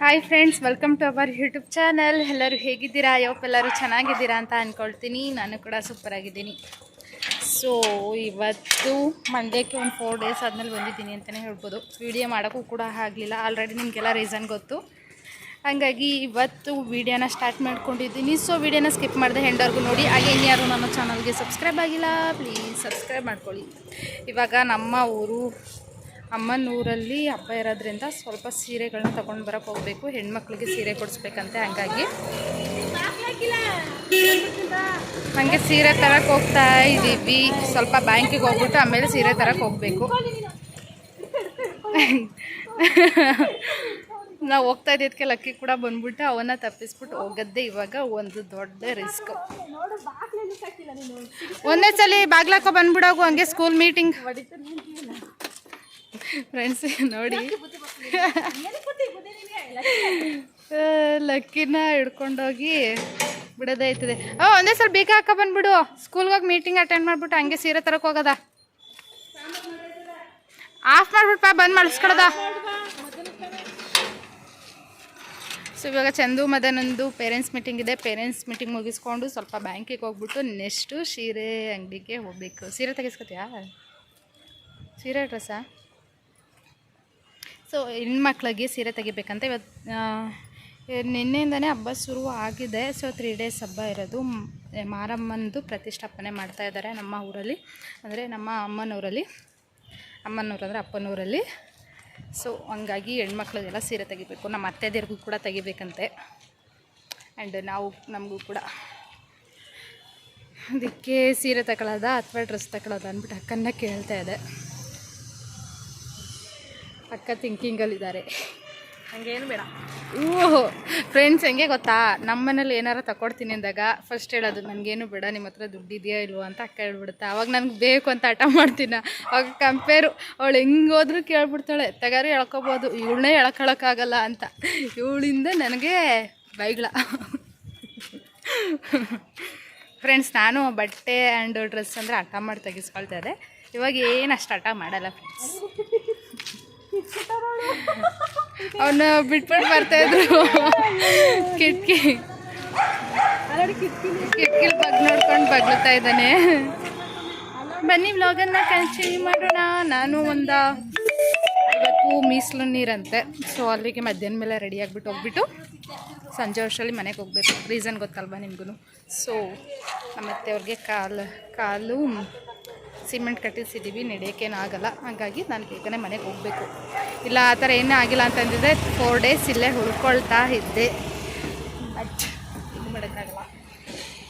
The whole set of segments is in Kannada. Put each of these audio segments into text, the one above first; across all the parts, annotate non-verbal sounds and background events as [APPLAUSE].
Hi friends welcome to our YouTube channel ಎಲ್ಲರೂ ಹೇಗಿದ್ದೀರಾ? ಎಲ್ಲರೂ ಚೆನ್ನಾಗಿದ್ದೀರಾ ಅಂತ ಅಂದ್ಕೊಳ್ತೀನಿ ನಾನು ಕೂಡ ಸೂಪರ್ ಆಗಿದ್ದೀನಿ. ಸೊ ಇವತ್ತು ಮಂಡ್ಯಕ್ಕೆ ಒಂದು ಫೋರ್ ಡೇಸ್ ಆದಮೇಲೆ ಬಂದಿದ್ದೀನಿ ಅಂತಲೇ ಹೇಳ್ಬೋದು. ವಿಡಿಯೋ ಮಾಡೋಕ್ಕೂ ಕೂಡ ಆಗಲಿಲ್ಲ. ಆಲ್ರೆಡಿ ನಿಮಗೆಲ್ಲ ರೀಸನ್ ಗೊತ್ತು. ಹಾಗಾಗಿ ಇವತ್ತು ವಿಡಿಯೋನ ಸ್ಟಾರ್ಟ್ ಮಾಡ್ಕೊಂಡಿದ್ದೀನಿ. ಸೊ ವಿಡಿಯೋನ ಸ್ಕಿಪ್ ಮಾಡಿದೆ ಹೆಂಡರ್ಗೂ ನೋಡಿ. ಹಾಗೆ ಇನ್ಯಾರು ನಮ್ಮ ಚಾನಲ್ಗೆ ಸಬ್ಸ್ಕ್ರೈಬ್ ಆಗಿಲ್ಲ ಪ್ಲೀಸ್ ಸಬ್ಸ್ಕ್ರೈಬ್ ಮಾಡ್ಕೊಳ್ಳಿ. ಇವಾಗ ನಮ್ಮ ಊರು ಅಮ್ಮನ ಊರಲ್ಲಿ ಹಬ್ಬ ಇರೋದ್ರಿಂದ ಸ್ವಲ್ಪ ಸೀರೆಗಳನ್ನ ತೊಗೊಂಡು ಬರೋಕ್ಕೆ ಹೋಗಬೇಕು. ಹೆಣ್ಮಕ್ಳಿಗೆ ಸೀರೆ ಕೊಡಿಸ್ಬೇಕಂತೆ ಹಂಗಾಗಿ. ನನಗೆ ಸೀರೆ ತರಕ್ಕೆ ಹೋಗ್ತಾ ಇದ್ದೀವಿ. ಸ್ವಲ್ಪ ಬ್ಯಾಂಕಿಗೆ ಹೋಗ್ಬಿಟ್ಟು ಆಮೇಲೆ ಸೀರೆ ತರಕ್ಕೆ ಹೋಗಬೇಕು. ನಾವು ಹೋಗ್ತಾ ಇದ್ದಕ್ಕೆ ಲಕ್ಕಿ ಕೂಡ ಬಂದ್ಬಿಟ್ಟು ಅವನ್ನ ತಪ್ಪಿಸ್ಬಿಟ್ಟು ಹೋಗದ್ದೆ ಇವಾಗ ಒಂದು ದೊಡ್ಡ ರಿಸ್ಕ್. ಒಂದೇ ಸಲ ಬಾಗ್ಲಾಕೋ ಬಂದ್ಬಿಡೋಗು, ಹಂಗೆ ಸ್ಕೂಲ್ ಮೀಟಿಂಗ್ ಫ್ರೆಂಡ್ಸ್ ನೋಡಿ. ಲಕ್ಕಿನ ಹಿಡ್ಕೊಂಡೋಗಿ ಬಿಡೋದೈತದೆ ಓ ಒಂದೇ ಸಲ ಬೇಗ ಹಾಕ ಬಂದ್ಬಿಡು. ಸ್ಕೂಲ್ಗೆ ಹೋಗಿ ಮೀಟಿಂಗ್ ಅಟೆಂಡ್ ಮಾಡಿಬಿಟ್ಟು ಹಂಗೆ ಸೀರೆ ತರಕ್ಕೆ ಹೋಗೋದ. ಆಫ್ ಮಾಡ್ಬಿಟ್ಟು ಬಂದ್ ಮಾಡಿಸ್ಕೊಳದ ಸೊ ಇವಾಗ ಚಂದು ಮದನೊಂದು ಪೇರೆಂಟ್ಸ್ ಮೀಟಿಂಗ್ ಇದೆ. ಪೇರೆಂಟ್ಸ್ ಮೀಟಿಂಗ್ ಮುಗಿಸ್ಕೊಂಡು ಸ್ವಲ್ಪ ಬ್ಯಾಂಕಿಗೆ ಹೋಗ್ಬಿಟ್ಟು ನೆಕ್ಸ್ಟು ಸೀರೆ ಅಂಗಡಿಗೆ ಹೋಗ್ಬೇಕು. ಸೀರೆ ತೆಗಿಸ್ಕೊತೀಯಾ? ಸೀರೆ ಡ್ರೆಸ್ಸಾ? ಸೊ ಹೆಣ್ಮಕ್ಳಿಗೆ ಸೀರೆ ತೆಗಿಬೇಕಂತ ಇವತ್ತು ನಿನ್ನೆಯಿಂದನೇ ಹಬ್ಬ ಶುರು ಆಗಿದೆ. ಸೊ ತ್ರೀ ಡೇಸ್ ಹಬ್ಬ ಇರೋದು. ಮಾರಮ್ಮನದು ಪ್ರತಿಷ್ಠಾಪನೆ ಮಾಡ್ತಾ ಇದ್ದಾರೆ ನಮ್ಮ ಊರಲ್ಲಿ. ಅಂದರೆ ನಮ್ಮ ಅಮ್ಮನೂರಲ್ಲಿ. ಅಮ್ಮನೂರು ಅಂದರೆ ಅಪ್ಪನೂರಲ್ಲಿ. ಸೊ ಹಂಗಾಗಿ ಹೆಣ್ಮಕ್ಳಿಗೆಲ್ಲ ಸೀರೆ ತೆಗಿಬೇಕು. ನಮ್ಮ ಅತ್ತೆದಿರ್ಗೂ ಕೂಡ ತೆಗಿಬೇಕಂತೆ. ಆ್ಯಂಡ್ ನಾವು, ನಮಗೂ ಕೂಡ. ಅದಕ್ಕೆ ಸೀರೆ ತಗೊಳ್ಳೋದ ಅಥವಾ ಡ್ರೆಸ್ ತಗೊಳ್ಳೋದ ಅಂದ್ಬಿಟ್ಟು ಅಕ್ಕನ್ನ ಕೇಳ್ತಾ ಇದೆ ಅಕ್ಕ ಥಿಂಕಿಂಗಲ್ಲಿದ್ದಾರೆ ಹಂಗೇನು ಬೇಡ. ಓಹೋ ಫ್ರೆಂಡ್ಸ್ ಹೆಂಗೆ ಗೊತ್ತಾ? ನಮ್ಮ ಮನೇಲಿ ಏನಾರು ತಗೊಡ್ತೀನಿ ಅಂದಾಗ ಫಸ್ಟ್ ಹೇಳೋದು ನನಗೇನು ಬೇಡ ನಿಮ್ಮ ಹತ್ರ ದುಡ್ಡು ಇದೆಯಾ ಇಲ್ವೋ? ಅಂತ ಅಕ್ಕ ಹೇಳ್ಬಿಡುತ್ತೆ ಅವಾಗ ನನಗೆ ಬೇಕು ಅಂತ ಹಠ ಮಾಡ್ತೀನ. ಅವಾಗ ಕಂಪೇರು ಅವಳು ಹೆಂಗೆ ಹೋದ್ರೂ ಕೇಳ್ಬಿಡ್ತಾಳೆ ತಗಾರಿ ಎಳ್ಕೊಬೋದು ಇವಳನ್ನೇ ಎಳ್ಕೊಳಕ್ಕಾಗಲ್ಲ ಅಂತ. ಇವಳಿಂದ ನನಗೆ ಬೈಗಳ. ಫ್ರೆಂಡ್ಸ್ ನಾನು ಬಟ್ಟೆ ಆ್ಯಂಡ್ ಡ್ರೆಸ್ ಅಂದರೆ ಹಠ ಮಾಡಿ ತೆಗಿಸ್ಕೊಳ್ತಾ ಇದ್ದೆ. ಇವಾಗ ಏನು ಅಷ್ಟು ಹಠ ಮಾಡಲ್ಲ ಫ್ರೆಂಡ್ಸ್ ಅವನ್ನ ಬಿಟ್ಬಿಟ್ಟು ಬರ್ತಾ ಇದ್ರು. ಕಿಟಕಿ. ಕಿಟಕಿಲ್ ಬಗ್ ನೋಡ್ಕೊಂಡು ಬಗ್ಲುತ್ತಾ ಇದ್ದಾನೆ. ಬನ್ನಿ ವ್ಲಾಗನ್ನ ಕಂಟಿನ್ಯೂ ಮಾಡೋಣ. ನಾನು ಒಂದು ಇವತ್ತು ಮೀಸಲು ನೀರಂತೆ. ಸೊ ಅಲ್ಲಿಗೆ ಮಧ್ಯಾಹ್ನ ಮೇಲೆ ರೆಡಿ ಆಗಿಬಿಟ್ಟು ಹೋಗ್ಬಿಟ್ಟು ಸಂಜೆ ವರ್ಷದಲ್ಲಿ ಮನೆಗೆ ಹೋಗ್ಬೇಕು. ರೀಸನ್ ಗೊತ್ತಲ್ವಾ ನಿಮಗೂ ಸೊ ನಮ್ಮ ಅತ್ತೆಯವ್ರಿಗೆ ಕಾಲು ಕಾಲು ಸಿಮೆಂಟ್ ಕಟ್ಟಿಸಿದ್ದೀವಿ ನಡೆಯೋಕ್ಕೇನು ಆಗಲ್ಲ ಹಾಗಾಗಿ ನಾನು ಬೇಗನೆ ಮನೆಗೆ ಹೋಗಬೇಕು. ಇಲ್ಲ, ಆ ಥರ ಏನೂ ಆಗಿಲ್ಲ ಅಂತಂದಿದ್ರೆ ಫೋರ್ ಡೇಸ್ ಇಲ್ಲೇ ಉಳ್ಕೊಳ್ತಾ ಇದ್ದೆ. ಬಟ್ ಇದು ಮಾಡೋಕ್ಕಾಗಲ್ಲ.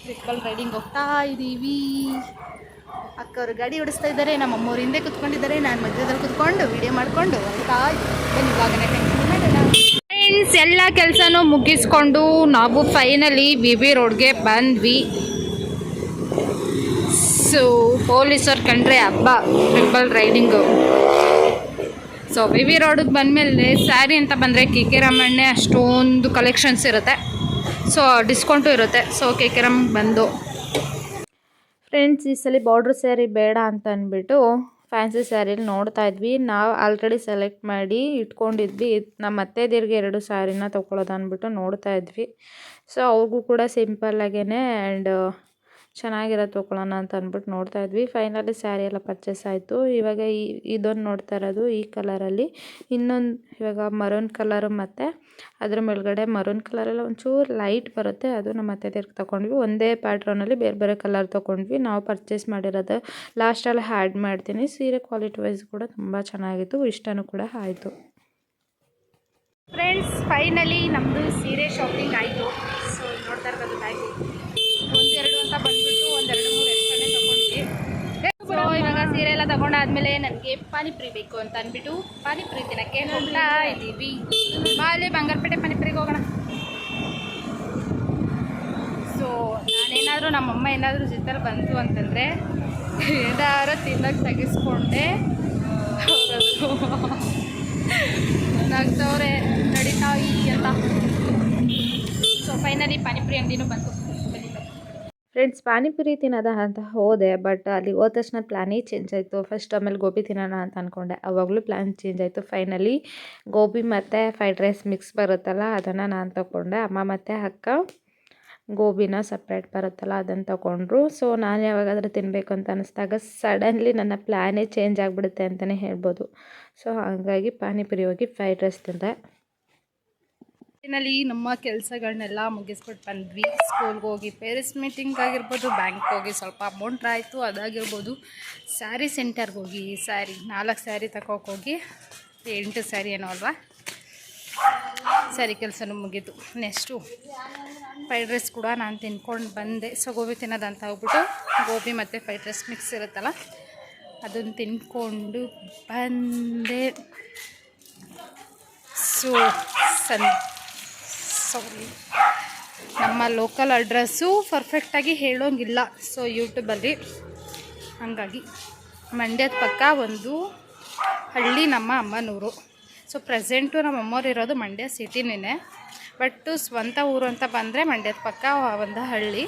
ಟ್ರಿಪ್ಪಲ್ ರೈಡಿಂಗ್ ಹೋಗ್ತಾ ಇದ್ದೀವಿ ಅಕ್ಕವ್ರು ಗಾಡಿ ಓಡಿಸ್ತಾ ಇದ್ದಾರೆ, ನಮ್ಮ ಅಮ್ಮವ್ರು ಹಿಂದೆ ಕುತ್ಕೊಂಡಿದ್ದಾರೆ, ನಾನು ಮಧ್ಯದಲ್ಲಿ ಕುತ್ಕೊಂಡು ವಿಡಿಯೋ ಮಾಡಿಕೊಂಡು ಹೋಗ್ತಾ ಇವಾಗನೇ ಫ್ರೆಂಡ್ಸ್ ಎಲ್ಲ ಕೆಲಸನೂ ಮುಗಿಸ್ಕೊಂಡು ನಾವು ಫೈನಲಿ ವಿ ವಿ ರೋಡ್ಗೆ ಬಂದ್ವಿ. ಸೊ ಪೊಲೀಸರು ಕಂಡ್ರೆ ಹಬ್ಬ triple riding so we we ರೋಡಿಗೆ ಬಂದಮೇಲೆ ಸ್ಯಾರಿ ಅಂತ ಬಂದರೆ ಕೆ ಕೆ ರಾಮಣ್ಣೆ ಅಷ್ಟೊಂದು ಕಲೆಕ್ಷನ್ಸ್ ಇರುತ್ತೆ. ಸೊ ಡಿಸ್ಕೌಂಟು ಇರುತ್ತೆ. ಸೊ ಕೆ ಕೆ ರಾಮ್ ಬಂದು. ಫ್ರೆಂಡ್ಸ್ ಈ ಸಲ ಬಾರ್ಡ್ರ್ ಸ್ಯಾರಿ ಬೇಡ ಅಂತ ಅಂದ್ಬಿಟ್ಟು ಫ್ಯಾನ್ಸಿ ಸ್ಯಾರಿಲಿ ನೋಡ್ತಾ ಇದ್ವಿ. ನಾವು ಆಲ್ರೆಡಿ ಸೆಲೆಕ್ಟ್ ಮಾಡಿ ಇಟ್ಕೊಂಡಿದ್ವಿ. ನಮ್ಮ ಅತ್ತೆದಿರ್ಗೆ ಎರಡು ಸ್ಯಾರಿನ ತೊಗೊಳೋದು ಅಂದ್ಬಿಟ್ಟು ನೋಡ್ತಾ ಇದ್ವಿ. ಸೊ ಅವ್ರಿಗೂ ಕೂಡ ಸಿಂಪಲ್ಲಾಗೇ ಆ್ಯಂಡ್ ಚೆನ್ನಾಗಿರೋದು ತೊಗೊಳ್ಳೋಣ ಅಂತ ಅಂದ್ಬಿಟ್ಟು ನೋಡ್ತಾ ಇದ್ವಿ. ಫೈನಲಿ ಸ್ಯಾರಿ ಎಲ್ಲ ಪರ್ಚೇಸ್ ಆಯಿತು. ಇವಾಗ ಈ, ಇದೊಂದು ನೋಡ್ತಾ ಇರೋದು ಈ ಕಲರಲ್ಲಿ ಇನ್ನೊಂದು, ಇವಾಗ ಮರೂನ್ ಕಲರು ಮತ್ತು ಅದ್ರ ಮೇಲ್ಗಡೆ ಮರೂನ್ ಕಲರೆಲ್ಲ ಒಂಚೂರು ಲೈಟ್ ಬರುತ್ತೆ. ಅದು ನಮ್ಮ ಅತ್ತೆದಿರ್ಗೆ ತೊಗೊಂಡ್ವಿ. ಒಂದೇ ಪ್ಯಾಟ್ರನಲ್ಲಿ ಬೇರೆ ಬೇರೆ ಕಲರ್ ತೊಗೊಂಡ್ವಿ. ನಾವು ಪರ್ಚೇಸ್ ಮಾಡಿರೋದು ಲಾಸ್ಟಲ್ಲಿ ಹ್ಯಾಡ್ ಮಾಡ್ತೀನಿ. ಸೀರೆ ಕ್ವಾಲಿಟಿ ವೈಸ್ ಕೂಡ ತುಂಬ ಚೆನ್ನಾಗಿತ್ತು. ಇಷ್ಟನೂ ಕೂಡ ಆಯಿತು. ಫ್ರೆಂಡ್ಸ್ ಫೈನಲಿ ನಮ್ಮದು ಸೀರೆ ಶಾಪಿಂಗ್ ಆಯಿತು. ಸೊ ನೋಡ್ತಾ ಇರ್ಬೋದು ಒಂದೆರಡು ಅಂತ ಬಂದ್ಬಿಟ್ಟು ಒಂದೆರಡು ಮೂರು ಎಷ್ಟೇ ತಗೊಂಡ್ವಿ. ಸೊ ಇವಾಗ ಸೀರೆ ಎಲ್ಲ ತಗೊಂಡಾದ್ಮೇಲೆ ನನಗೆ ಪಾನಿಪುರಿ ಬೇಕು ಅಂತ ಅಂದ್ಬಿಟ್ಟು ಪಾನಿಪುರಿ ತಿನ್ನಕ್ಕೆ ಹೋಗ್ತಾ ಇದ್ದೀವಿ. ಅಲ್ಲಿ ಬಂಗಾರಪೇಟೆ ಪಾನಿಪುರಿಗೆ ಹೋಗೋಣ. ಸೊ ನಾನೇನಾದರೂ ನಮ್ಮಮ್ಮ ಏನಾದರೂ ಜೊತೆಲಿ ಬಂತು ಅಂತಂದರೆ ಏನಾರು ತಿನ್ನೋಕೆ ತೆಗಿಸ್ಕೊಂಡೆ. ನಗ್ತವ್ರೆ ನಗ್ತವ್ರೆ ಈ ಅಂತ. ಸೊ ಫೈನಲಿ ಪಾನಿಪುರಿ ಅಂಗಡಿನೂ ಬಂತು. ಫ್ರೆಂಡ್ಸ್ ಪಾನಿಪುರಿ ತಿನ್ನೋದ ಅಂತ ಹೋದೆ ಬಟ್ ಅಲ್ಲಿ ಹೋದ ತಕ್ಷಣ ಪ್ಲ್ಯಾನೇ ಚೇಂಜ್ ಆಯಿತು. ಫಸ್ಟ್ ಆಮೇಲೆ ಗೋಬಿ ತಿನ್ನೋಣ ಅಂತ ಅಂದ್ಕೊಂಡೆ ಅವಾಗಲೂ ಪ್ಲ್ಯಾನ್ ಚೇಂಜ್ ಆಯಿತು. ಫೈನಲಿ ಗೋಬಿ ಮತ್ತು ಫ್ರೈಡ್ ರೈಸ್ ಮಿಕ್ಸ್ ಬರುತ್ತಲ್ಲ, ಅದನ್ನು ನಾನು ತಗೊಂಡೆ ಅಮ್ಮ ಮತ್ತು ಅಕ್ಕ ಗೋಬಿನ ಸಪ್ರೇಟ್ ಬರುತ್ತಲ್ಲ, ಅದನ್ನು ತಗೊಂಡ್ರು ಸೊ ನಾನು ಯಾವಾಗಾದರೂ ತಿನ್ನಬೇಕು ಅಂತ ಅನ್ನಿಸ್ದಾಗ ಸಡನ್ಲಿ ನನ್ನ ಪ್ಲ್ಯಾನೇ ಚೇಂಜ್ ಆಗಿಬಿಡುತ್ತೆ ಅಂತಲೇ ಹೇಳ್ಬೋದು. ಸೊ ಹಾಗಾಗಿ ಪಾನಿಪುರಿ ಹೋಗಿ ಫ್ರೈಡ್ ರೈಸ್ ತಿಂದೆ. ಒಟ್ಟಿನಲ್ಲಿ ನಮ್ಮ ಕೆಲಸಗಳನ್ನೆಲ್ಲ ಮುಗಿಸ್ಬಿಟ್ಟು ಬಂದ್ವಿ. ಸ್ಕೂಲ್ಗೆ ಹೋಗಿ ಪೇರೆಂಟ್ಸ್ ಮೀಟಿಂಗ್ ಆಗಿರ್ಬೋದು ಬ್ಯಾಂಕ್ಗೆ ಹೋಗಿ ಸ್ವಲ್ಪ ಅಮೌಂಟ್ ಆಯಿತು, ಅದಾಗಿರ್ಬೋದು. ಸ್ಯಾರಿ ಸೆಂಟರ್ಗೆ ಹೋಗಿ ಸ್ಯಾರಿ ನಾಲ್ಕು ಸ್ಯಾರಿ ಹೋಗಿ, ಎಂಟು ಸ್ಯಾರಿ ಏನೋ ಅಲ್ವಾ? ಸ್ಯಾರಿ ಕೆಲಸನೂ ಮುಗೀತು. ನೆಕ್ಸ್ಟು ಫ್ರೈಡ್ ರೈಸ್ ಕೂಡ ನಾನು ತಿನ್ಕೊಂಡು ಬಂದೆ. ಸೊ ಗೋಬಿ ತಿನ್ನೋದಂತ ಹೋಗ್ಬಿಟ್ಟು ಗೋಬಿ ಮತ್ತು ಫ್ರೈಡ್ ರೈಸ್ ಮಿಕ್ಸ್ ಇರುತ್ತಲ್ಲ ಅದನ್ನು ತಿನ್ಕೊಂಡು ಬಂದೆ. ಸೊ ಸನ್ ಸಾರಿ. ನಮ್ಮ ಲೋಕಲ್ ಅಡ್ರೆಸ್ಸು ಪರ್ಫೆಕ್ಟಾಗಿ ಹೇಳೋಂಗಿಲ್ಲ. ಸೊ ಯೂಟ್ಯೂಬಲ್ಲಿ ಹಾಗಾಗಿ ಮಂಡ್ಯದ ಪಕ್ಕ ಒಂದು ಹಳ್ಳಿ ನಮ್ಮ ಅಮ್ಮನೂರು. ಸೊ ಪ್ರೆಸೆಂಟು ನಮ್ಮ ಅಮ್ಮವ್ರು ಇರೋದು ಮಂಡ್ಯ ಸಿಟಿನೇ ಬಟ್ಟು ಸ್ವಂತ ಊರು ಅಂತ ಬಂದರೆ ಮಂಡ್ಯದ ಪಕ್ಕ ಒಂದು ಹಳ್ಳಿ.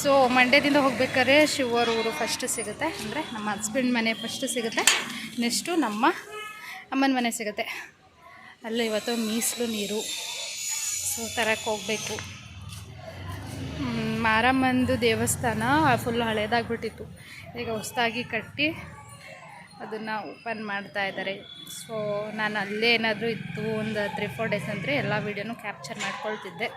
ಸೊ ಮಂಡ್ಯದಿಂದ ಹೋಗ್ಬೇಕಾದ್ರೆ ಶಿವರ ಊರು ಫಸ್ಟ್ ಸಿಗುತ್ತೆ. ಅಂದರೆ ನಮ್ಮ ಹಸ್ಬೆಂಡ್ ಮನೆ ಫಸ್ಟ್ ಸಿಗುತ್ತೆ. ನೆಕ್ಸ್ಟು ನಮ್ಮ ಅಮ್ಮನ ಮನೆ ಸಿಗುತ್ತೆ. ಅಲ್ಲಿ ಇವತ್ತು ಮೀಸಲು ನೀರು. ಸೊ ತರಕ್ಕೆ ಹೋಗಬೇಕು. ಮಾರಮ್ಮಂದು ದೇವಸ್ಥಾನ ಫುಲ್ ಹಳೇದಾಗ್ಬಿಟ್ಟಿತ್ತು. ಈಗ ಹೊಸದಾಗಿ ಕಟ್ಟಿ ಅದನ್ನು ಓಪನ್ ಮಾಡ್ತಾ ಇದ್ದಾರೆ ಸೊ, ನಾನು ಅಲ್ಲೇ ಏನಾದರೂ ಇತ್ತು, ಒಂದು ತ್ರೀ ಫೋರ್ ಡೇಸ್ ಅಂದರೆ ಎಲ್ಲ ವೀಡಿಯೋನು ಕ್ಯಾಪ್ಚರ್ ಮಾಡ್ಕೊಳ್ತಿದ್ದೆ.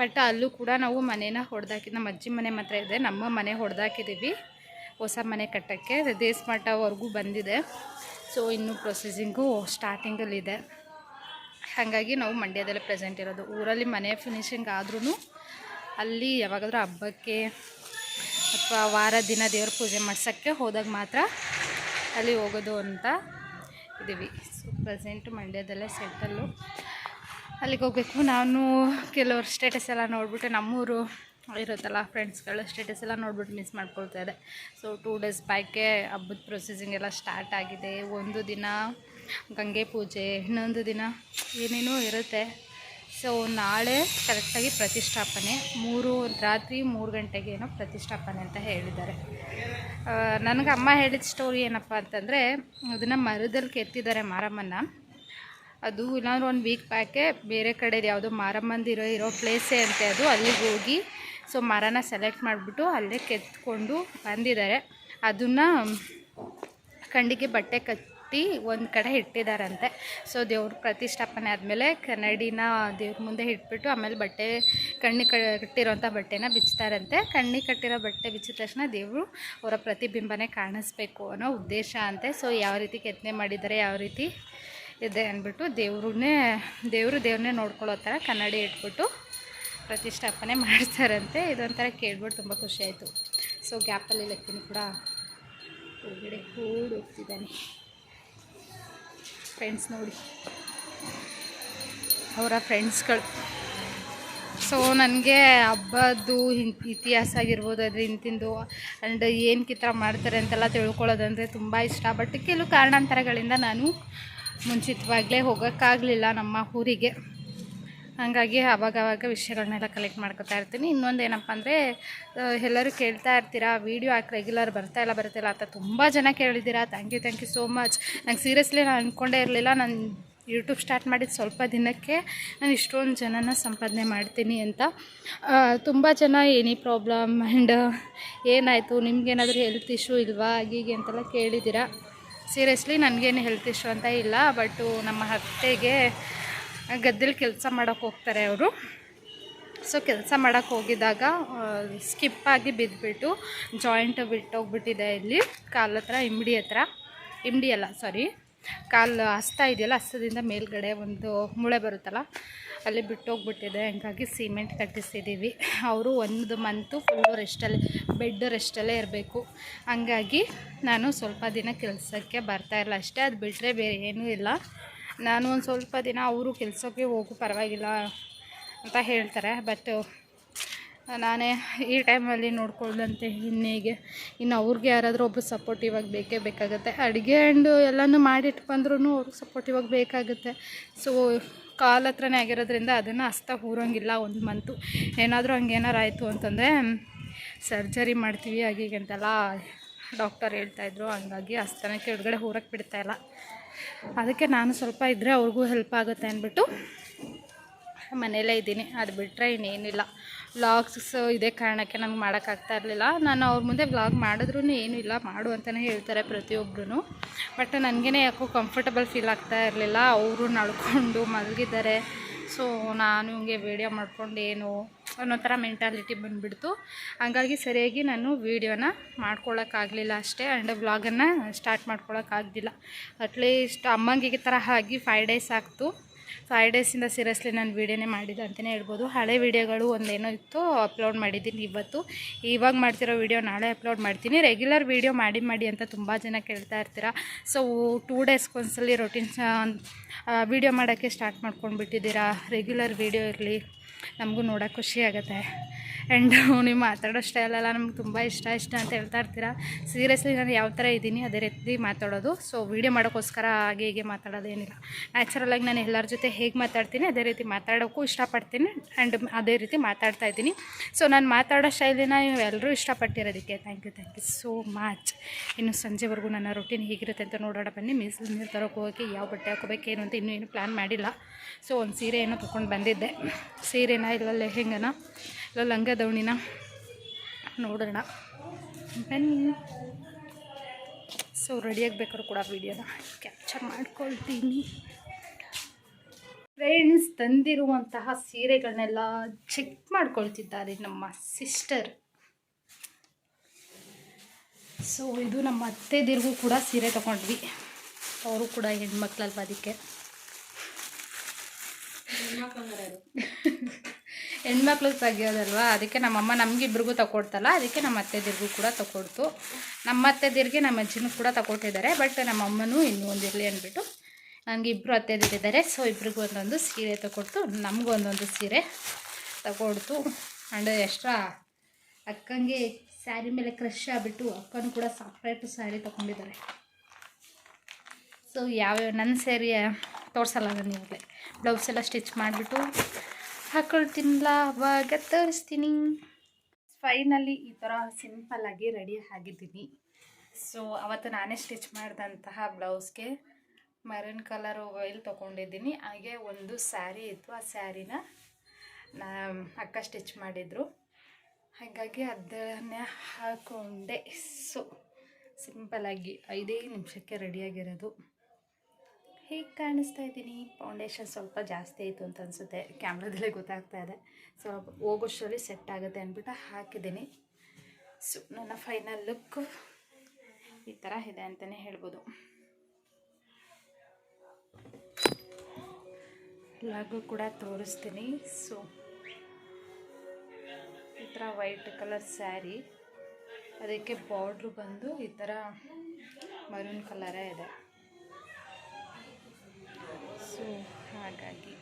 ಬಟ್ ಅಲ್ಲೂ ಕೂಡ ನಾವು ಮನೇನ ಹೊಡೆದಾಕಿ, ನಮ್ಮ ಅಜ್ಜಿ ಮನೆ ಮಾತ್ರ ಇದೆ, ನಮ್ಮ ಮನೆ ಹೊಡೆದಾಕಿದ್ದೀವಿ ಹೊಸ ಮನೆ ಕಟ್ಟೋಕ್ಕೆ ದೇಸ್ ಮಠವರೆಗೂ ಬಂದಿದೆ. ಸೊ ಇನ್ನೂ ಪ್ರೊಸೆಸಿಂಗು ಸ್ಟಾರ್ಟಿಂಗಲ್ಲಿದೆ ಹಾಗಾಗಿ ನಾವು ಮಂಡ್ಯದಲ್ಲೇ ಪ್ರೆಸೆಂಟ್ ಇರೋದು. ಊರಲ್ಲಿ ಮನೆ ಫಿನಿಶಿಂಗ್ ಆದ್ರೂ ಅಲ್ಲಿ ಯಾವಾಗಾದ್ರೂ ಹಬ್ಬಕ್ಕೆ ಅಥವಾ ವಾರ ದಿನ ದೇವ್ರ ಪೂಜೆ ಮಾಡ್ಸೋಕ್ಕೆ ಹೋದಾಗ ಮಾತ್ರ ಅಲ್ಲಿ ಹೋಗೋದು ಅಂತ ಇದ್ದೀವಿ. ಸೊ ಪ್ರೆಸೆಂಟು ಮಂಡ್ಯದಲ್ಲೇ ಸೆಟ್ಟಲ್ಲು ಅಲ್ಲಿಗೆ ಹೋಗಬೇಕು. ನಾನು ಕೆಲವರು ಸ್ಟೇಟಸ್ ಎಲ್ಲ ನೋಡಿಬಿಟ್ಟು ನಮ್ಮೂರು ಇರುತ್ತಲ್ಲ ಫ್ರೆಂಡ್ಸ್ಗಳ ಸ್ಟೇಟಸ್ ಎಲ್ಲ ನೋಡ್ಬಿಟ್ಟು ಮಿಸ್ ಮಾಡ್ಕೊಳ್ತಾ ಇದೆ ಸೊ ಟೂ ಡೇಸ್ ಬ್ಯಾಕೆ ಹಬ್ಬದ ಪ್ರೊಸೆಸಿಂಗ್ ಎಲ್ಲ ಸ್ಟಾರ್ಟ್ ಆಗಿದೆ. ಒಂದು ದಿನ ಗಂಗೆ ಪೂಜೆ, ಇನ್ನೊಂದು ದಿನ ಏನೇನೋ ಇರುತ್ತೆ. ಸೊ ನಾಳೆ ಕರೆಕ್ಟಾಗಿ ಪ್ರತಿಷ್ಠಾಪನೆ. ಮೂರು, ರಾತ್ರಿ ಮೂರು ಗಂಟೆಗೆ ಏನೋ ಪ್ರತಿಷ್ಠಾಪನೆ ಅಂತ ಹೇಳಿದ್ದಾರೆ. ನನಗೆ ಅಮ್ಮ ಹೇಳಿದ ಸ್ಟೋರಿ ಏನಪ್ಪ ಅಂತಂದರೆ, ಅದನ್ನು ಮರದಲ್ಲಿ ಕೆತ್ತಿದ್ದಾರೆ ಮಾರಮ್ಮನ ಅದು ಇಲ್ಲಾಂದ್ರೆ ಒಂದು ವೀಕ್ ಬ್ಯಾಕೆ ಬೇರೆ ಕಡೆದು ಯಾವುದೋ ಮಾರಮ್ಮಂದಿರೋ ಇರೋ ಪ್ಲೇಸೇ ಅಂತೆ ಅದು, ಅಲ್ಲಿಗೆ ಹೋಗಿ ಸೊ ಮರನ ಸೆಲೆಕ್ಟ್ ಮಾಡಿಬಿಟ್ಟು ಅಲ್ಲೇ ಕೆತ್ಕೊಂಡು ಬಂದಿದ್ದಾರೆ. ಅದನ್ನು, ಕಂಡಿಗೆ ಬಟ್ಟೆ ಕಟ್ಟಿ ಒಂದು ಕಡೆ ಇಟ್ಟಿದ್ದಾರಂತೆ ಸೊ ದೇವ್ರ ಪ್ರತಿಷ್ಠಾಪನೆ ಆದಮೇಲೆ ಕನ್ನಡಿನ ದೇವ್ರ ಮುಂದೆ ಇಟ್ಬಿಟ್ಟು ಆಮೇಲೆ ಬಟ್ಟೆ ಕಣ್ಣಿಗೆ ಕಟ್ಟಿರೋಂಥ ಬಟ್ಟೆನ ಬಿಚ್ತಾರಂತೆ. ಕಣ್ಣಿಗೆ ಕಟ್ಟಿರೋ ಬಟ್ಟೆ ಬಿಚ್ಚಿದ ತಕ್ಷಣ ದೇವರು ಅವರ ಪ್ರತಿಬಿಂಬನೆ ಕಾಣಿಸ್ಬೇಕು ಅನ್ನೋ ಉದ್ದೇಶ ಅಂತೆ. ಸೊ ಯಾವ ರೀತಿ ಕೆತ್ತನೆ ಮಾಡಿದ್ದಾರೆ ಯಾವ ರೀತಿ ಇದೆ ಅಂದ್ಬಿಟ್ಟು ದೇವ್ರನ್ನೇ ದೇವರು ದೇವ್ರನ್ನೇ ನೋಡ್ಕೊಳ್ಳೋ ಥರ ಕನ್ನಡಿ ಇಟ್ಬಿಟ್ಟು ಪ್ರತಿಷ್ಠಾಪನೆ ಮಾಡ್ತಾರಂತೆ. ಇದೊಂಥರ ಕೇಳ್ಬಿಟ್ಟು ತುಂಬ ಖುಷಿ ಆಯಿತು. ಸೊ ಗ್ಯಾಪಲ್ಲಿ ಲೆಕ್ಕಿನ ಕೂಡ ಹೊರಗಡೆ ಕೂಡ ಹೋಗ್ತಿದ್ದಾನೆ ಫ್ರೆಂಡ್ಸ್ ನೋಡಿ. ಅವರ ಫ್ರೆಂಡ್ಸ್ಗಳು ಸೊ ನನಗೆ ಹಬ್ಬದ್ದು ಹಿಂ- ಇತಿಹಾಸ ಆಗಿರ್ಬೋದು, ಅದ್ರ ಇಂತಿಂದು ಆ್ಯಂಡ್ ಏನು ಕಿತ್ತರ ಮಾಡ್ತಾರೆ ಅಂತೆಲ್ಲ ತಿಳ್ಕೊಳ್ಳೋದಂದರೆ ತುಂಬ ಇಷ್ಟ. ಬಟ್ ಕೆಲವು ಕಾರಣಾಂತರಗಳಿಂದ ನಾನು ಮುಂಚಿತವಾಗಲೇ ಹೋಗೋಕ್ಕಾಗಲಿಲ್ಲ ನಮ್ಮ ಊರಿಗೆ. ಹಾಗಾಗಿ ಆವಾಗವಾಗ ವಿಷಯಗಳನ್ನೆಲ್ಲ ಕಲೆಕ್ಟ್ ಮಾಡ್ಕೊತಾ ಇರ್ತೀನಿ. ಇನ್ನೊಂದು ಏನಪ್ಪ ಅಂದರೆ ಎಲ್ಲರೂ ಕೇಳ್ತಾ ಇರ್ತೀರಾ ವೀಡಿಯೋ ಹಾಕಿ ರೆಗ್ಯುಲರ್ ಬರ್ತಾ ಇಲ್ಲ ಬರ್ತಾ ಇಲ್ಲ ಅಂತ ತುಂಬ ಜನ ಕೇಳಿದ್ದೀರಾ. Thank you thank you so much ನಂಗೆ ಸೀರಿಯಸ್ಲಿ ನಾನು ಅಂದ್ಕೊಂಡೇ ಇರಲಿಲ್ಲ. ನಾನು ಯೂಟ್ಯೂಬ್ ಸ್ಟಾರ್ಟ್ ಮಾಡಿದ ಸ್ವಲ್ಪ ದಿನಕ್ಕೆ ನಾನು ಇಷ್ಟೊಂದು ಜನನ ಸಂಪಾದನೆ ಮಾಡ್ತೀನಿ ಅಂತ. ತುಂಬ ಜನ ಏನಿ ಪ್ರಾಬ್ಲಮ್ ಆ್ಯಂಡ್ ಏನಾಯಿತು ನಿಮ್ಗೇನಾದರೂ ಹೆಲ್ತ್ ಇಶ್ಯೂ ಇಲ್ವಾ, ಹೀಗೆ ಅಂತೆಲ್ಲ ಕೇಳಿದ್ದೀರಾ. ಸೀರಿಯಸ್ಲಿ ನನಗೇನು ಹೆಲ್ತ್ ಇಶ್ಯೂ ಅಂತ ಇಲ್ಲ ಬಟ್ಟು ನಮ್ಮ ಅತ್ತೆಗೆ ಗದ್ದೆಲಿ ಕೆಲಸ ಮಾಡೋಕ್ಕೆ ಹೋಗ್ತಾರೆ ಅವರು. ಸೊ ಕೆಲಸ ಮಾಡೋಕ್ಕೆ ಹೋಗಿದ್ದಾಗ ಸ್ಕಿಪ್ ಆಗಿ ಬಿದ್ದುಬಿಟ್ಟು ಜಾಯಿಂಟ್ ಬಿಟ್ಟೋಗ್ಬಿಟ್ಟಿದೆ ಇಲ್ಲಿ. ಕಾಲ ಹತ್ರ ಇಮ್ಡಿ ಹತ್ರ. ಇಮ್ಡಿ ಅಲ್ಲ ಸಾರಿ ಕಾಲು ಹಸ್ತ ಇದೆಯಲ್ಲ, ಹಸ್ತದಿಂದ ಮೇಲ್ಗಡೆ ಒಂದು ಮುಳೆ ಬರುತ್ತಲ್ಲ, ಅಲ್ಲಿ ಬಿಟ್ಟೋಗ್ಬಿಟ್ಟಿದೆ ಹಂಗಾಗಿ ಸಿಮೆಂಟ್ ಕಟ್ಟಿಸಿದ್ದೀವಿ ಅವರು ಒಂದು ಮಂತು ಫುಲ್ಲು ರೆಸ್ಟಲ್ಲೇ ಬೆಡ್ ರೆಸ್ಟಲ್ಲೇ ಇರಬೇಕು. ಹಂಗಾಗಿ ನಾನು ಸ್ವಲ್ಪ ದಿನ ಕೆಲಸಕ್ಕೆ ಬರ್ತಾ ಇಲ್ಲ ಅಷ್ಟೇ, ಅದು ಬಿಟ್ಟರೆ ಬೇರೆ ಏನೂ ಇಲ್ಲ. ನಾನು ಒಂದು ಸ್ವಲ್ಪ ದಿನ ಅವರು ಕೆಲಸಕ್ಕೆ ಹೋಗು, ಪರವಾಗಿಲ್ಲ ಅಂತ ಹೇಳ್ತಾರೆ. ಬಟ್ ನಾನೇ ಈ ಟೈಮಲ್ಲಿ ನೋಡ್ಕೊಳ್ಳಂತೆ ಇನ್ನೇಗೆ ಇನ್ನು ಅವ್ರಿಗೆ ಯಾರಾದರೂ ಒಬ್ಬರು ಸಪೋರ್ಟಿವ್ ಆಗಿ ಬೇಕೇ ಬೇಕಾಗುತ್ತೆ. ಅಡುಗೆ ಆ್ಯಂಡ್ ಎಲ್ಲನೂ ಮಾಡಿಟ್ಟು ಬಂದ್ರೂ ಅವ್ರಿಗೆ ಸಪೋರ್ಟಿವ್ ಆಗಿ ಬೇಕಾಗುತ್ತೆ. ಸೊ ಕಾಲ್ ಹತ್ರನೇ ಆಗಿರೋದ್ರಿಂದ ಅದನ್ನು ಹಸ್ತ ಊರೋಂಗಿಲ್ಲ ಒಂದು ಮಂತು ಏನಾದರೂ ಹಂಗೇನಾರು ಆಯಿತು ಅಂತಂದರೆ ಸರ್ಜರಿ ಮಾಡ್ತೀವಿ ಆಗೀಗಂತೆಲ್ಲ ಡಾಕ್ಟರ್ ಹೇಳ್ತಾಯಿದ್ರು ಹಂಗಾಗಿ ಅಸ್ತನಕ್ಕೆ ಕೆಳಗಡೆ ಊರಕ್ಕೆ ಬಿಡ್ತಾಯಿಲ್ಲ ಅದಕ್ಕೆ ನಾನು ಸ್ವಲ್ಪ ಇದ್ದರೆ ಅವ್ರಿಗೂ ಹೆಲ್ಪ್ ಆಗುತ್ತೆ ಅಂದ್ಬಿಟ್ಟು ಮನೆಯಲ್ಲೇ ಇದ್ದೀನಿ. ಅದು ಬಿಟ್ಟರೆ ಇನ್ನೇನಿಲ್ಲ. ವ್ಲಾಗ್ಸ್ ಇದೇ ಕಾರಣಕ್ಕೆ ನನಗೆ ಮಾಡೋಕ್ಕಾಗ್ತಾ ಇರಲಿಲ್ಲ. ನಾನು ಅವ್ರ ಮುಂದೆ ವ್ಲಾಗ್ ಮಾಡಿದ್ರೂ ಏನೂ ಇಲ್ಲ. ಮಾಡು ಅಂತಲೇ ಹೇಳ್ತಾರೆ ಪ್ರತಿಯೊಬ್ಬರೂ ಬಟ್ ನನಗೇ ಯಾಕೋ ಕಂಫರ್ಟಬಲ್ ಫೀಲ್ ಆಗ್ತಾ ಇರಲಿಲ್ಲ. ಅವರು ನಡ್ಕೊಂಡು ಮಲಗಿದ್ದಾರೆ. ಸೊ ನಾನು ಹಿಂಗೆ ವೀಡಿಯೋ ಮಾಡ್ಕೊಂಡು ಏನು ಅನ್ನೋ ಥರ ಮೆಂಟಾಲಿಟಿ ಬಂದುಬಿಡ್ತು. ಹಾಗಾಗಿ ಸರಿಯಾಗಿ ನಾನು ವೀಡಿಯೋನ ಮಾಡ್ಕೊಳ್ಳೋಕ್ಕಾಗಲಿಲ್ಲ ಅಷ್ಟೇ ಆ್ಯಂಡ್ ವ್ಲಾಗನ್ನು ಸ್ಟಾರ್ಟ್ ಮಾಡ್ಕೊಳ್ಳೋಕ್ಕಾಗಲಿಲ್ಲ ಅಟ್ಲೀಸ್ಟ್ ಅಮ್ಮಂಗಿಗೆ ಥರ ಆಗಿ ಫೈವ್ ಡೇಸ್ ಆಗ್ತು. ಫೈವ್ ಡೇಸಿಂದ ಸೀರಿಯಸ್ಲಿ ನಾನು ವೀಡಿಯೋನೇ ಮಾಡಿದ್ದೆ ಅಂತಲೇ ಹೇಳ್ಬೋದು. ಹಳೆ ವೀಡಿಯೋಗಳು ಒಂದೇನೋ ಇತ್ತು ಅಪ್ಲೋಡ್ ಮಾಡಿದ್ದೀನಿ ಇವತ್ತು. ಇವಾಗ ಮಾಡ್ತಿರೋ ವೀಡಿಯೋ ನಾಳೆ ಅಪ್ಲೋಡ್ ಮಾಡ್ತೀನಿ. ರೆಗ್ಯುಲರ್ ವೀಡಿಯೋ ಮಾಡಿ ಮಾಡಿ ಅಂತ ತುಂಬ ಜನ ಕೇಳ್ತಾ ಇರ್ತೀರ. ಸೊ ಟೂ ಡೇಸ್ಗೊಂದ್ಸಲಿ ರೊಟೀನ್ಸ್ ವೀಡಿಯೋ ಮಾಡೋಕ್ಕೆ ಸ್ಟಾರ್ಟ್ ಮಾಡ್ಕೊಂಡು ಬಿಟ್ಟಿದ್ದೀರಾ ರೆಗ್ಯುಲರ್ ವೀಡಿಯೋ ಇರಲಿ. ನಮಗೂ ನೋಡೋಕೆ ಖುಷಿ ಆಗುತ್ತೆ. ಆ್ಯಂಡ್ ನೀವು ಮಾತಾಡೋ ಸ್ಟೈಲೆಲ್ಲ ನಮ್ಗೆ ತುಂಬ ಇಷ್ಟ ಇಷ್ಟ ಅಂತ ಹೇಳ್ತಾ ಇರ್ತೀರಾ? ಸೀರಿಯಸ್ಲಿ ನಾನು ಯಾವ ಥರ ಇದ್ದೀನಿ, ಅದೇ ರೀತಿ ಮಾತಾಡೋದು. ಸೊ ವೀಡಿಯೋ ಮಾಡೋಕ್ಕೋಸ್ಕರ ಹಾಗೆ ಹೀಗೆ ಮಾತಾಡೋದೇನಿಲ್ಲ. ನ್ಯಾಚುರಲಾಗಿ ನಾನು ಎಲ್ಲರ ಜೊತೆ ಹೇಗೆ ಮಾತಾಡ್ತೀನಿ, ಅದೇ ರೀತಿ ಮಾತಾಡೋಕ್ಕೂ ಇಷ್ಟಪಡ್ತೀನಿ ಆ್ಯಂಡ್ ಅದೇ ರೀತಿ ಮಾತಾಡ್ತಾ ಇದ್ದೀನಿ. ಸೊ ನಾನು ಮಾತಾಡೋ ಸ್ಟೈಲಿನ ನೀವು ಎಲ್ಲರೂ ಇಷ್ಟಪಟ್ಟಿರೋದಕ್ಕೆ thank you thank you so much ಇನ್ನು ಸಂಜೆವರೆಗೂ ನನ್ನ ರೊಟೀನ್ ಹೇಗಿರುತ್ತೆ ಅಂತ ನೋಡೋಣ ಬನ್ನಿ. ಮೀಸಲು ನೀರು ತರೋಕೆ ಹೋಗೋಕ್ಕೆ, ಯಾವ ಬಟ್ಟೆ ಹಾಕೋಬೇಕೇನು ಅಂತ ಇನ್ನೂ ಏನು ಪ್ಲ್ಯಾನ್ ಮಾಡಿಲ್ಲ. ಸೊ ಒಂದು ಸೀರೆ ಏನೋ ತೊಗೊಂಡು ಬಂದಿದ್ದೆ. ಸೀರೆನ ಇಲ್ಲ ಲೆಹೆಂಗನ ಇಲ್ಲ ಲಂಗ ದವಣಿನ ನೋಡೋಣ ಬನ್ನಿ ಸೊ ರೆಡಿಯಾಗಬೇಕಾದ್ರೂ ಕೂಡ ವೀಡಿಯೋನ ಕ್ಯಾಪ್ಚರ್ ಮಾಡ್ಕೊಳ್ತೀನಿ. ಫ್ರೆಂಡ್ಸ್ ತಂದಿರುವಂತಹ ಸೀರೆಗಳನ್ನೆಲ್ಲ ಚೆಕ್ ಮಾಡ್ಕೊಳ್ತಿದ್ದಾರೆ ನಮ್ಮ ಸಿಸ್ಟರ್ ಸೊ ಇದು ನಮ್ಮ ಅತ್ತೆದಿರ್ಗೂ ಕೂಡ ಸೀರೆ ತಗೊಂಡ್ವಿ. ಅವರು ಕೂಡ ಹೆಣ್ಮಕ್ಳಲ್ವ ಅದಕ್ಕೆ? [LAUGHS] ಹೆಣ್ಮಕ್ಳಿಗೆ ತೆಗಿಯೋದಲ್ವ? ಅದಕ್ಕೆ ನಮ್ಮಮ್ಮ ನಮಗಿಬ್ರಿಗೂ ತಗೊಡ್ತಲ್ಲ ಅದಕ್ಕೆ ನಮ್ಮ ಅತ್ತೆದಿರ್ಗೂ ಕೂಡ ತಗೊಡ್ತು ನಮ್ಮ ಅತ್ತೆದಿರಿಗೆ ನಮ್ಮ ಅಜ್ಜಿನೂ ಕೂಡ ತಗೊಟ್ಟಿದ್ದಾರೆ ಬಟ್ ನಮ್ಮ ಅಮ್ಮನೂ ಇನ್ನೂ ಒಂದಿರಲಿ ಅಂದ್ಬಿಟ್ಟು ನನಗೆ ಇಬ್ಬರು ಅತ್ತೆದಿರಿದ್ದಾರೆ ಸೊ ಇಬ್ರಿಗೂ ಒಂದೊಂದು ಸೀರೆ ತಗೊಡ್ತು ನಮಗೂ ಒಂದೊಂದು ಸೀರೆ ತಗೊಡ್ತು ಆ್ಯಂಡ್ ಎಕ್ಸ್ಟ್ರಾ ಅಕ್ಕಂಗೆ ಸ್ಯಾರಿ ಮೇಲೆ ಕ್ರಶ್ ಆಗಿಬಿಟ್ಟು ಅಕ್ಕನೂ ಕೂಡ ಸಪ್ರೇಟು ಸ್ಯಾರಿ ತೊಗೊಂಡಿದ್ದಾರೆ. ಸೊ ಯಾವ್ಯಾವ ನನ್ನ ಸ್ಯಾರಿ ತೋರಿಸಲ್ಲ ನಾನು ಬ್ಲೌಸ್ ಎಲ್ಲ ಸ್ಟಿಚ್ ಮಾಡಿಬಿಟ್ಟು ಹಾಕೊಳ್ತೀನಿಲ್ಲ ಅವಾಗ ತೋರಿಸ್ತೀನಿ. ಫೈನಲಿ ಈ ಥರ ಸಿಂಪಲ್ಲಾಗಿ ರೆಡಿ ಆಗಿದ್ದೀನಿ. ಸೊ ಅವತ್ತು ನಾನೇ ಸ್ಟಿಚ್ ಮಾಡಿದಂತಹ ಬ್ಲೌಸ್ಗೆ ಮರನ್ ಕಲರ್ ವೈಲ್ ತೊಗೊಂಡಿದ್ದೀನಿ. ಹಾಗೆ ಒಂದು ಸ್ಯಾರಿ ಇತ್ತು, ಆ ಸ್ಯಾರಿನ ನಾ ಅಕ್ಕ ಸ್ಟಿಚ್ ಮಾಡಿದರು. ಹಾಗಾಗಿ ಅದನ್ನೇ ಹಾಕೊಂಡೆ. ಸೊ ಸಿಂಪಲ್ಲಾಗಿ ಐದೇ ನಿಮಿಷಕ್ಕೆ ರೆಡಿಯಾಗಿರೋದು ಹೇಗೆ ಕಾಣಿಸ್ತಾ ಇದ್ದೀನಿ? ಫೌಂಡೇಶನ್ ಸ್ವಲ್ಪ ಜಾಸ್ತಿ ಆಯಿತು ಅಂತ ಅನಿಸುತ್ತೆ. ಕ್ಯಾಮ್ರಾದಲ್ಲೇ ಗೊತ್ತಾಗ್ತಾ ಇದೆ. ಸ್ವಲ್ಪ ಹೋಗೋಷ್ಟರಲ್ಲಿ ಸೆಟ್ ಆಗುತ್ತೆ ಅಂದ್ಬಿಟ್ಟು ಹಾಕಿದ್ದೀನಿ. ಸೊ ನನ್ನ ಫೈನಲ್ ಲುಕ್ ಈ ಥರ ಇದೆ ಅಂತಲೇ ಹೇಳ್ಬೋದು. ಲಾಗು ಕೂಡ ತೋರಿಸ್ತೀನಿ. ಸೊ ಈ ಥರ ವೈಟ್ ಕಲರ್ ಸ್ಯಾರಿ ಅದಕ್ಕೆ ಬಾರ್ಡ್ರು ಬಂದು ಈ ಥರ ಮರೂನ್ ಕಲರೇ ಇದೆ. ಹಾಗಾಗಿ.